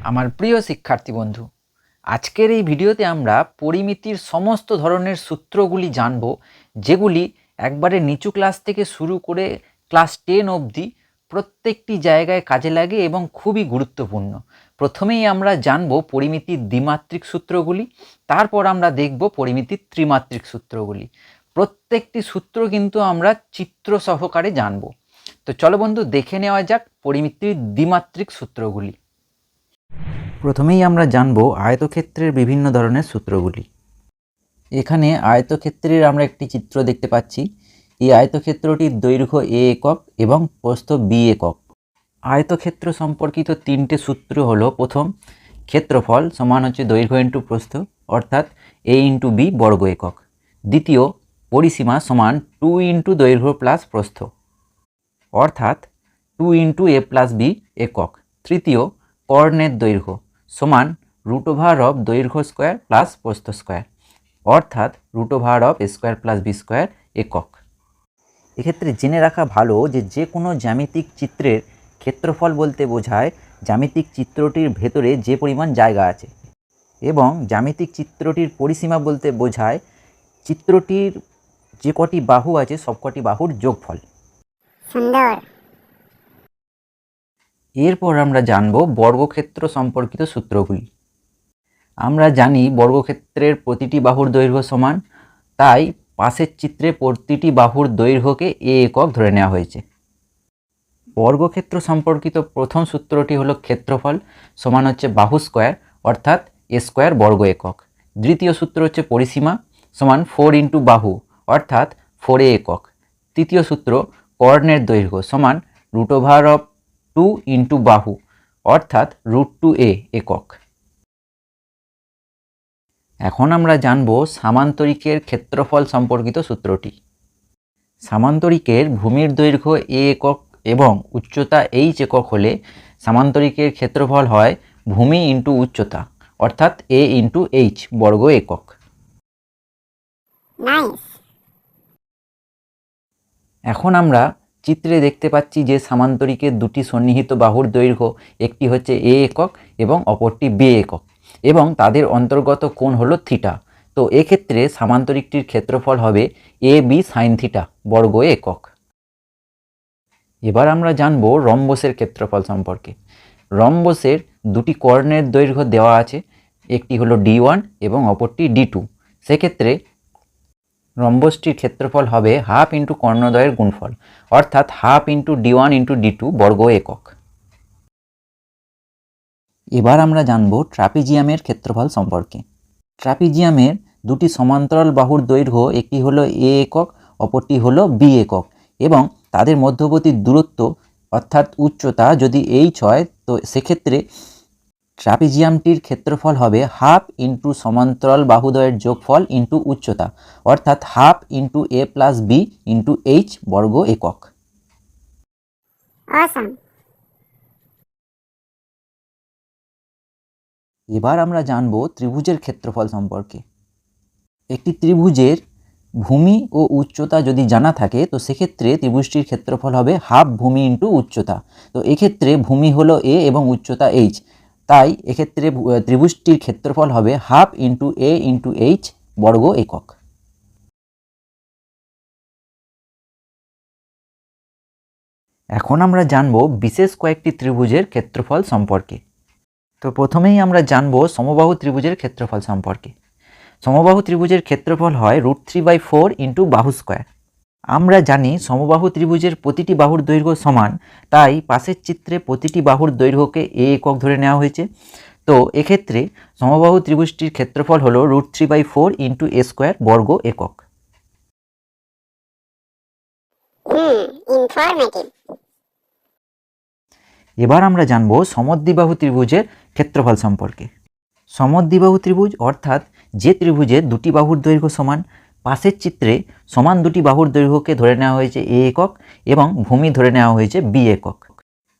আমার প্রিয় শিক্ষার্থী বন্ধু, আজকের এই ভিডিওতে আমরা পরিমিতির সমস্ত ধরনের সূত্রগুলি জানব, যেগুলি একবারে নিচু ক্লাস থেকে শুরু করে ক্লাস টেন অবধি প্রত্যেকটি জায়গায় কাজে লাগে এবং খুবই গুরুত্বপূর্ণ। প্রথমেই আমরা জানব পরিমিতির দ্বিমাত্রিক সূত্রগুলি, তারপর আমরা দেখব পরিমিতির ত্রিমাত্রিক সূত্রগুলি। প্রত্যেকটি সূত্র কিন্তু আমরা চিত্র সহকারে জানব। তো চলো বন্ধু, দেখে নেওয়া যাক পরিমিতির দ্বিমাত্রিক সূত্রগুলি। প্রথমেই আমরা জানব আয়তক্ষেত্রের বিভিন্ন ধরনের সূত্রগুলি। এখানে আয়তক্ষেত্রের আমরা একটি চিত্র দেখতে পাচ্ছি। এই আয়তক্ষেত্রটির দৈর্ঘ্য এ একক এবং প্রস্থ বি একক। আয়তক্ষেত্র সম্পর্কিত তিনটে সূত্র হলো, প্রথম, ক্ষেত্রফল সমান হচ্ছে দৈর্ঘ্য ইন্টু প্রস্থ, অর্থাৎ এ ইন্টু বি বর্গ একক। দ্বিতীয়, পরিসীমা সমান টু ইন্টু দৈর্ঘ্য প্লাস প্রস্থ, অর্থাৎ two into A plus B একক। তৃতীয় কর্ণের দৈর্ঘ্য সমান রুট ওভার অফ দৈর্ঘ্য স্কোয়ার প্লাস প্রস্থ স্কোয়ার অর্থাৎ root over of square plus B square একক। এক্ষেত্রে জেনে রাখা ভালো যে যে কোনো জ্যামিতিক চিত্রের ক্ষেত্রফল বলতে বোঝায় জ্যামিতিক চিত্রটির ভেতরে যে পরিমাণ জায়গা আছে এবং জ্যামিতিক চিত্রটির পরিসীমা বলতে বোঝায় চিত্রটির যে কটি বাহু আছে সব কটি বাহুর যোগফল। সুন্দর। এরপর আমরা জানব বর্গক্ষেত্র সম্পর্কিত সূত্রগুলি। আমরা জানি বর্গক্ষেত্রের প্রতিটি বাহুর দৈর্ঘ্য সমান, তাই পাশের চিত্রে প্রতিটি বাহুর দৈর্ঘ্যকে এ একক ধরে নেওয়া হয়েছে। বর্গক্ষেত্র সম্পর্কিত প্রথম সূত্রটি হলো ক্ষেত্রফল সমান হচ্ছে বাহু স্কোয়ার, অর্থাৎ এ স্কোয়ার বর্গ একক। দ্বিতীয় সূত্র হচ্ছে পরিসীমা সমান ফোর ইন্টু বাহু, অর্থাৎ ফোর এ একক। তৃতীয় সূত্র কর্ণের দৈর্ঘ্য সমান root over of two into বাহু অর্থাৎ রুট টু এ একক। এখন আমরা জানব সামান্তরিকের ক্ষেত্রফল সম্পর্কিত সূত্রটি। সামান্তরিকের ভূমির দৈর্ঘ্য এ একক এবং উচ্চতা এইচ একক হলে সামান্তরিকের ক্ষেত্রফল হয় ভূমি ইন্টু উচ্চতা অর্থাৎ এ ইন্টু এইচ বর্গ একক। এখন আমরা চিত্রে দেখতে পাচ্ছি যে সামান্তরিকের দুটি সন্নিহিত বাহুর দৈর্ঘ্য, একটি হচ্ছে এ একক এবং অপরটি বি একক, এবং তাদের অন্তর্গত কোণ হলো থিটা। তো এক্ষেত্রে সামান্তরিকটির ক্ষেত্রফল হবে এ বি সাইন থিটা বর্গ একক। এবার আমরা জানব রম্বসের ক্ষেত্রফল সম্পর্কে। রম্বসের দুটি কর্ণের দৈর্ঘ্য দেওয়া আছে, একটি হলো ডি ওয়ান এবং অপরটি ডি টু। সেক্ষেত্রে রম্বসটির ক্ষেত্রফল হবে হাফ ইন্টু কর্ণদ্বয়ের গুণফল, অর্থাৎ half into D one into D two বর্গ একক। এবার আমরা জানব ট্রাপিজিয়ামের ক্ষেত্রফল সম্পর্কে। ট্রাপিজিয়ামের দুটি সমান্তরাল বাহুর দৈর্ঘ্য একটি হলো এ একক, অপরটি হলো বি একক, এবং তাদের মধ্যবর্তী দূরত্ব, অর্থাৎ উচ্চতা যদি এইচ হয়, তো সেক্ষেত্রে ট্রাপিজিয়ামটির ক্ষেত্রফল হবে হাফ ইন্টু সমান্তরাল বাহুদ্বয়ের যোগফল ইন্টু উচ্চতা অর্থাৎ half into A plus B into H বর্গ একক। এবার আমরা জানব ত্রিভুজের ক্ষেত্রফল সম্পর্কে। একটি ত্রিভুজের ভূমি ও উচ্চতা যদি জানা থাকে তো সেক্ষেত্রে ত্রিভুজটির ক্ষেত্রফল হবে হাফ ভূমি ইন্টু উচ্চতা। তো এক্ষেত্রে ভূমি হলো এ এবং উচ্চতা এইচ। তাই এক্ষেত্রে ত্রিভুজটির ক্ষেত্রফল হবে half into A into H বর্গ একক। এখন আমরা জানব বিশেষ কয়েকটি ত্রিভুজের ক্ষেত্রফল সম্পর্কে। তো প্রথমেই আমরা জানব সমবাহু ত্রিভুজের ক্ষেত্রফল সম্পর্কে। সমবাহু ত্রিভুজের ক্ষেত্রফল হয় root three by four into বাহু স্কোয়ার। আমরা জানি সমবাহু ত্রিভুজের প্রতিটি বাহুর দৈর্ঘ্য সমান তাই পাশের চিত্রে প্রতিটি বাহুর দৈর্ঘ্যকে এ একক ধরে নেওয়া হয়েছে। তো এক্ষেত্রে সমবাহু ত্রিভুজটির ক্ষেত্রফল হলো root three by four into A square বর্গ একক। এবার আমরা জানব সমদ্বিবাহু ত্রিভুজের ক্ষেত্রফল সম্পর্কে। সমদ্বিবাহু ত্রিভুজ অর্থাৎ যে ত্রিভুজের দুটি বাহুর দৈর্ঘ্য সমান পাশের চিত্রে সমান দুটি বাহুর দৈর্ঘ্যকে ধরে নেওয়া হয়েছে এ একক এবং ভূমি ধরে নেওয়া হয়েছে বি একক।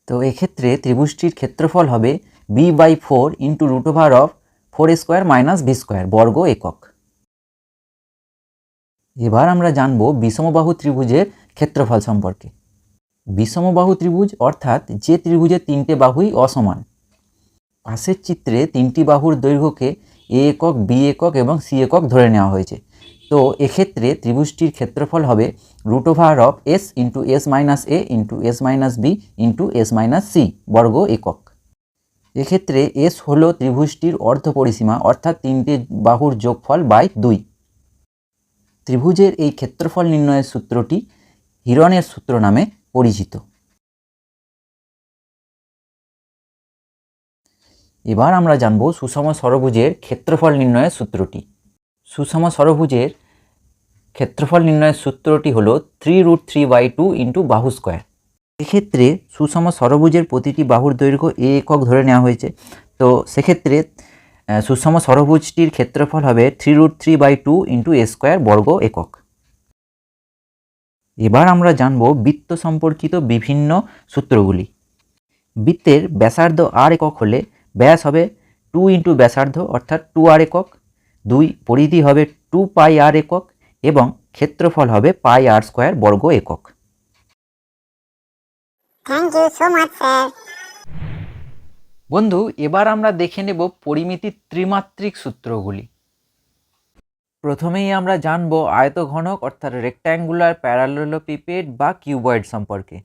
তো এক্ষেত্রে ত্রিভুজটির ক্ষেত্রফল হবে B by four into root over of four square minus B square বর্গ একক। এবার আমরা জানব বিষমবাহু ত্রিভুজের ক্ষেত্রফল সম্পর্কে। বিষমবাহু ত্রিভুজ অর্থাৎ যে ত্রিভুজের তিনটে বাহুই অসমান। পাশের চিত্রে তিনটি বাহুর দৈর্ঘ্যকে এ একক বি একক এবং সি একক ধরে নেওয়া হয়েছে। তো এক্ষেত্রে ত্রিভুজটির ক্ষেত্রফল হবে root over of S into S minus A into S minus B into S minus C বর্গ একক। এক্ষেত্রে এস হলো ত্রিভুজটির অর্ধ পরিসীমা, অর্থাৎ তিনটে বাহুর যোগফল বাই দুই। ত্রিভুজের এই ক্ষেত্রফল নির্ণয়ের সূত্রটি হিরণের সূত্র নামে পরিচিত। এবার আমরা জানব সুষম ষড়ভুজের ক্ষেত্রফল নির্ণয়ের সূত্রটি। সুষম ষড়ভুজের ক্ষেত্রফল নির্ণয়ের সূত্রটি হলো three root three by two into বাহু স্কোয়ার এক্ষেত্রে সুষম ষড়ভুজের প্রতিটি বাহুর দৈর্ঘ্য এ একক ধরে নেওয়া হয়েছে। তো সেক্ষেত্রে সুষম ষড়ভুজটির ক্ষেত্রফল হবে three root three by two into A square বর্গ একক। এবার আমরা জানব বৃত্ত সম্পর্কিত বিভিন্ন সূত্রগুলি। বৃত্তের ব্যাসার্ধ আর একক হলে ব্যাস হবে টু ইন্টু ব্যাসার্ধ, অর্থাৎ টু আর একক। দুই পরিধি হবে টু পাই আর একক এবং ক্ষেত্রফল হবে পাই আর স্কোয়ার বর্গ একক. বন্ধু এবার আমরা দেখে নেব পরিমিতির ত্রিমাত্রিক সূত্রগুলি। প্রথমেই আমরা জানব আয়তঘনক অর্থাৎ রেক্ট্যাঙ্গুলার প্যারালোলোপিপেড বা কিউবয়েড সম্পর্কে।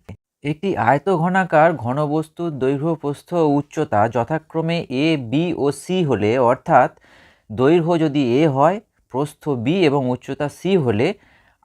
একটি আয়তঘনাকার ঘনবস্তুর দৈর্ঘ্য প্রস্থ উচ্চতা যথাক্রমে এ বি ও সি হলে অর্থাৎ দৈর্ঘ্য যদি এ হয়, প্রস্থ বি এবং উচ্চতা সি হলে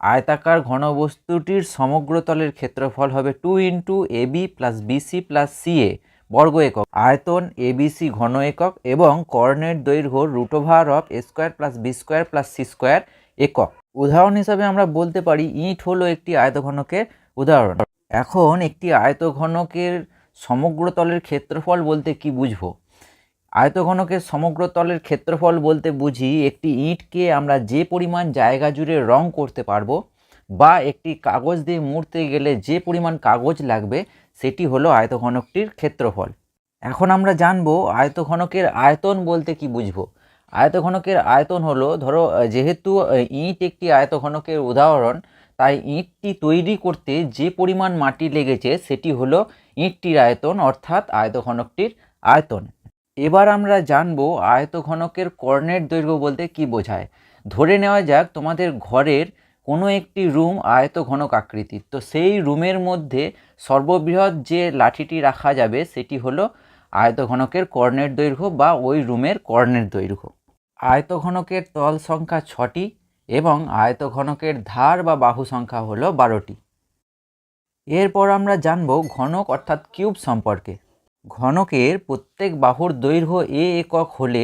আয়তাকার ঘনবস্তুটির সমগ্রতলের ক্ষেত্রফল হবে two into A B plus B C plus C A বর্গ একক। আয়তন এবিসি ঘন একক এবং কর্ণের দৈর্ঘ্য root over of A square plus B square plus C square একক। উদাহরণ হিসাবে আমরা বলতে পারি ইট হলো একটি আয়তঘনকের উদাহরণ। এখন একটি আয়তঘনকের সমগ্র তলের ক্ষেত্রফল বলতে কি বুঝব? আয়তঘনকের সমগ্র তলের ক্ষেত্রফল বলতে বুঝি একটি ইঁটকে আমরা যে পরিমাণ জায়গা জুড়ে রং করতে পারব বা একটি কাগজ দিয়ে মুড়তে গেলে যে পরিমাণ কাগজ লাগবে, সেটি হলো আয়তঘনকটির ক্ষেত্রফল। এখন আমরা জানব আয়তঘনকের আয়তন বলতে কি বুঝব? আয়তঘনকের আয়তন হলো, ধরো, যেহেতু ইঁট একটি আয়তঘনকের উদাহরণ, তাই ইঁটটি তৈরি করতে যে পরিমাণ মাটি লেগেছে, সেটি হলো ইঁটটির আয়তন, অর্থাৎ আয়তঘনকটির আয়তন। এবার আমরা জানব আয়তঘনকের কর্ণের দৈর্ঘ্য বলতে কি বোঝায়। ধরে নেওয়া যাক তোমাদের ঘরের কোনো একটি রুম আয়তঘনক আকৃতির তো সেই রুমের মধ্যে সর্ববৃহৎ যে লাঠিটি রাখা যাবে সেটি হলো আয়তঘনকের কর্ণের দৈর্ঘ্য বা ওই রুমের কর্ণের দৈর্ঘ্য। আয়তঘনকের তল সংখ্যা ছটি এবং আয়তঘনকের ধার বা বাহু সংখ্যা হলো বারোটি। এরপর আমরা জানব ঘনক অর্থাৎ কিউব সম্পর্কে। ঘনকের প্রত্যেক বাহুর দৈর্ঘ্য এ একক হলে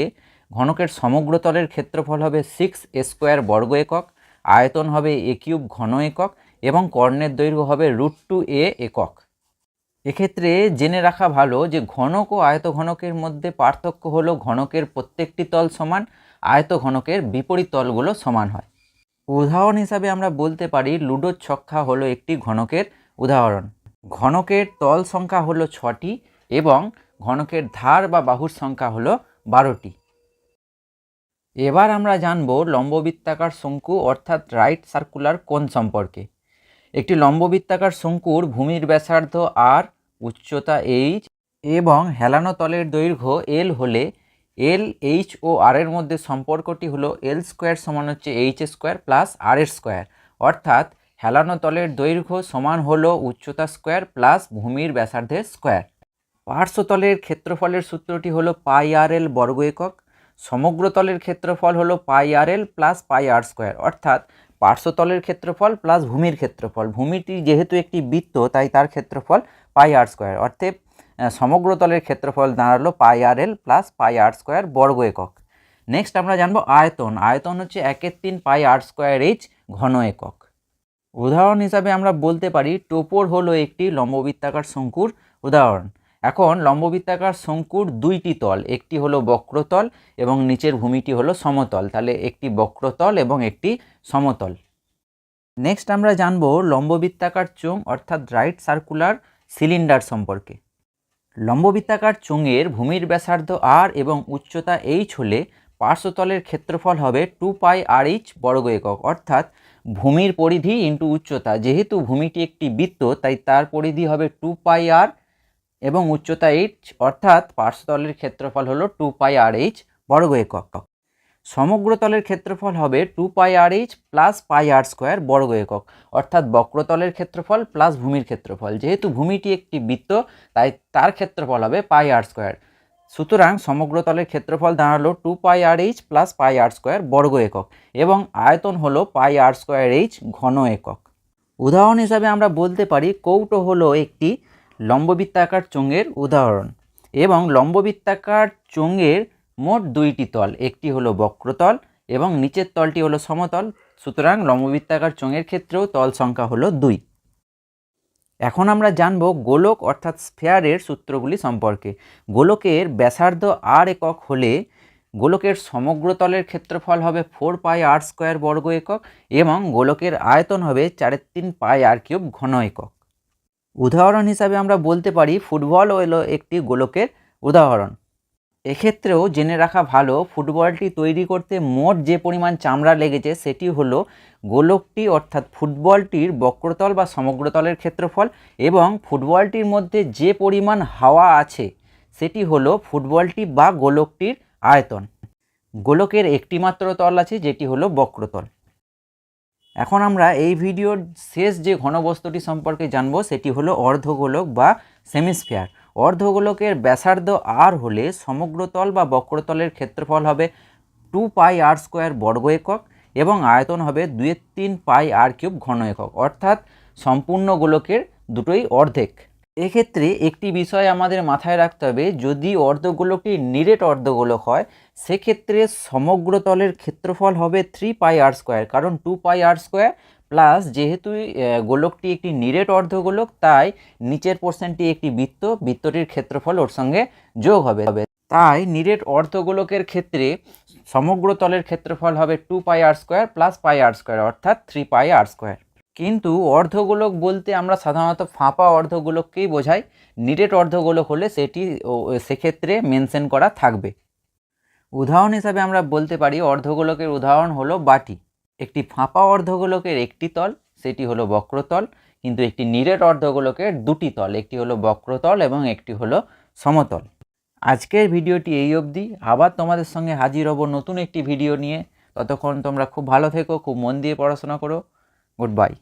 ঘনকের সমগ্র তলের ক্ষেত্রফল হবে সিক্স স্কোয়ার বর্গ একক, আয়তন হবে এ কিউব ঘন একক এবং কর্ণের দৈর্ঘ্য হবে রুট টু এ একক। এক্ষেত্রে জেনে রাখা ভালো যে ঘনক ও আয়ত ঘনকের মধ্যে পার্থক্য হলো ঘনকের প্রত্যেকটি তল সমান আয়ত ঘনকের বিপরীত তলগুলো সমান হয়। উদাহরণ হিসাবে আমরা বলতে পারি লুডোর ছক্কা হলো একটি ঘনকের উদাহরণ। ঘনকের তল সংখ্যা হলো ছটি এবং ঘনকের ধার বা বাহুর সংখ্যা হলো বারোটি। এবার আমরা জানব লম্ববৃত্তাকার শঙ্কু অর্থাৎ রাইট সার্কুলার কোন সম্পর্কে। একটি লম্ববৃত্তাকার শঙ্কুর ভূমির ব্যাসার্ধ আর, উচ্চতা এইচ এবং হেলানো তলের দৈর্ঘ্য এল হলে এল এইচ ও আর এর মধ্যে সম্পর্কটি হলো এল স্কোয়ার সমান হচ্ছে এইচ স্কোয়ার প্লাস আর এর স্কোয়ার অর্থাৎ হেলানো তলের দৈর্ঘ্য সমান হলো উচ্চতা স্কোয়ার প্লাস ভূমির ব্যাসার্ধের স্কোয়ার পার্শ্বতলের ক্ষেত্রফলের সূত্রটি হলো পাই আর এল বর্গ একক সমগ্র তলের ক্ষেত্রফল হলো পাই আর এল প্লাস পাই আর স্কোয়ার। অর্থাৎ পার্শ্বতলের ক্ষেত্রফল প্লাস ভূমির ক্ষেত্রফল। ভূমিটি যেহেতু একটি বৃত্ত তাই তার ক্ষেত্রফল পাই আর স্কোয়ার। অর্থাৎ আহ, সমগ্র তলের ক্ষেত্রফল দাঁড়াল পাই আর এল প্লাস পাই আর স্কোয়ার বর্গ একক। নেক্সট আমরা জানব আয়তন। আয়তন হচ্ছে একের তিন পাই আর স্কোয়ার এইচ ঘন একক। উদাহরণ হিসাবে আমরা বলতে পারি টোপর হলো একটি লম্ববৃত্তাকার শঙ্কুর উদাহরণ। এখন লম্ববৃত্তাকার শঙ্কুর দুইটি তল, একটি হলো বক্রতল এবং নিচের ভূমিটি হলো সমতল। তাহলে একটি বক্রতল এবং একটি সমতল। নেক্সট আমরা জানব লম্ববৃত্তাকার চোঙ অর্থাৎ রাইট সার্কুলার সিলিন্ডার সম্পর্কে। লম্ববৃত্তাকার চোঙের ভূমির ব্যাসার্ধ আর এবং উচ্চতা এইচ হলে পার্শ্বতলের ক্ষেত্রফল হবে টু পাই আর এইচ বর্গ একক। অর্থাৎ ভূমির পরিধি ইন্টু উচ্চতা। যেহেতু ভূমিটি একটি বৃত্ত, তাই তার পরিধি হবে টু পাই আর এবং উচ্চতা এইচ অর্থাৎ পার্শ্বতলের ক্ষেত্রফল হলো টু পাই আর এইচ বর্গ একক। সমগ্র তলের ক্ষেত্রফল হবে two pi R H plus pi R square বর্গ একক। অর্থাৎ বক্রতলের ক্ষেত্রফল প্লাস ভূমির ক্ষেত্রফল। যেহেতু ভূমিটি একটি বৃত্ত, তাই তার ক্ষেত্রফল হবে পাই আর স্কোয়ার সুতরাং সমগ্রতলের ক্ষেত্রফল দাঁড়াল two pi R H plus pi R square বর্গ একক এবং আয়তন হলো পাই আর স্কোয়ার এইচ ঘন একক। উদাহরণ হিসাবে আমরা বলতে পারি কৌটো হলো একটি লম্ববৃত্তাকার চোঙের উদাহরণ এবং লম্ববৃত্তাকার চোঙের মোট দুইটি তল, একটি হলো বক্রতল এবং নিচের তলটি হলো সমতল। সুতরাং লম্ববৃত্তাকার চোঙের ক্ষেত্রেও তল সংখ্যা হলো দুই। এখন আমরা জানব গোলক অর্থাৎ স্ফেয়ারের সূত্রগুলি সম্পর্কে। গোলকের ব্যাসার্ধ আর একক হলে গোলকের সমগ্র তলের ক্ষেত্রফল হবে ফোর পাই আর স্কোয়ার বর্গ একক এবং গোলকের আয়তন হবে চারের তিন পাই আর কিউব ঘন একক। উদাহরণ হিসাবে আমরা বলতে পারি ফুটবল হলো একটি গোলকের উদাহরণ। এক্ষেত্রেও জেনে রাখা ভালো, ফুটবলটি তৈরি করতে মোট যে পরিমাণ চামড়া লেগেছে সেটি হলো গোলকটি অর্থাৎ ফুটবলটির বক্রতল বা সমগ্রতলের ক্ষেত্রফল এবং ফুটবলটির মধ্যে যে পরিমাণ হাওয়া আছে সেটি হলো ফুটবলটি বা গোলকটির আয়তন। গোলকের একটিমাত্র তল আছে যেটি হলো বক্রতল। এখন আমরা এই ভিডিওর শেষ যে ঘনবস্তুটি সম্পর্কে জানব, সেটি হলো অর্ধগোলক বা সেমিস্ফিয়ার। অর্ধগোলকের ব্যাসার্ধ আর হলে সমগ্রতল বা বক্রতলের ক্ষেত্রফল হবে টু পাই আর স্কোয়ার বর্গ একক এবং আয়তন হবে দুয়ের তিন পাই আর কিউব ঘন একক অর্থাৎ সম্পূর্ণ গোলকের দুটোই অর্ধেক। এক্ষেত্রে একটি বিষয় আমাদের মাথায় রাখতে হবে, যদি অর্ধগোলকটি নিরেট অর্ধগোলক হয়, সেক্ষেত্রে সমগ্র তলের ক্ষেত্রফল হবে থ্রি পাই আর স্কোয়ার কারণ two pi R square plus যেহেতু গোলকটি একটি নিরেট অর্ধগোলক, তাই নিচের পোর্শনটি একটি বৃত্ত, বৃত্তটির ক্ষেত্রফল ওর সঙ্গে যোগ হবে। তাই নিরেট অর্ধগোলকের ক্ষেত্রে সমগ্র তলের ক্ষেত্রফল হবে two pi R square plus pi R square অর্থাৎ থ্রি পাই আর স্কোয়ার কিন্তু অর্ধগোলক বলতে আমরা সাধারণত ফাঁপা অর্ধগোলককেই বোঝাই। নিরেট অর্ধগোলক হলে সেটি সেক্ষেত্রে মেনশন করা থাকবে। উদাহরণ হিসাবে আমরা বলতে পারি, অর্ধগোলকের উদাহরণ হলো বাটি। একটি ফাঁপা অর্ধগোলকের একটি তল, সেটি হলো বক্রতল, কিন্তু একটি নিরেট অর্ধগোলকের দুটি তল, একটি হলো বক্রতল এবং একটি হলো সমতল। আজকের ভিডিওটি এই অবধি। আবার তোমাদের সঙ্গে হাজির হব নতুন একটি ভিডিও নিয়ে। ততক্ষণ তোমরা খুব ভালো থেকো, খুব মন দিয়ে পড়াশোনা করো। Good bye.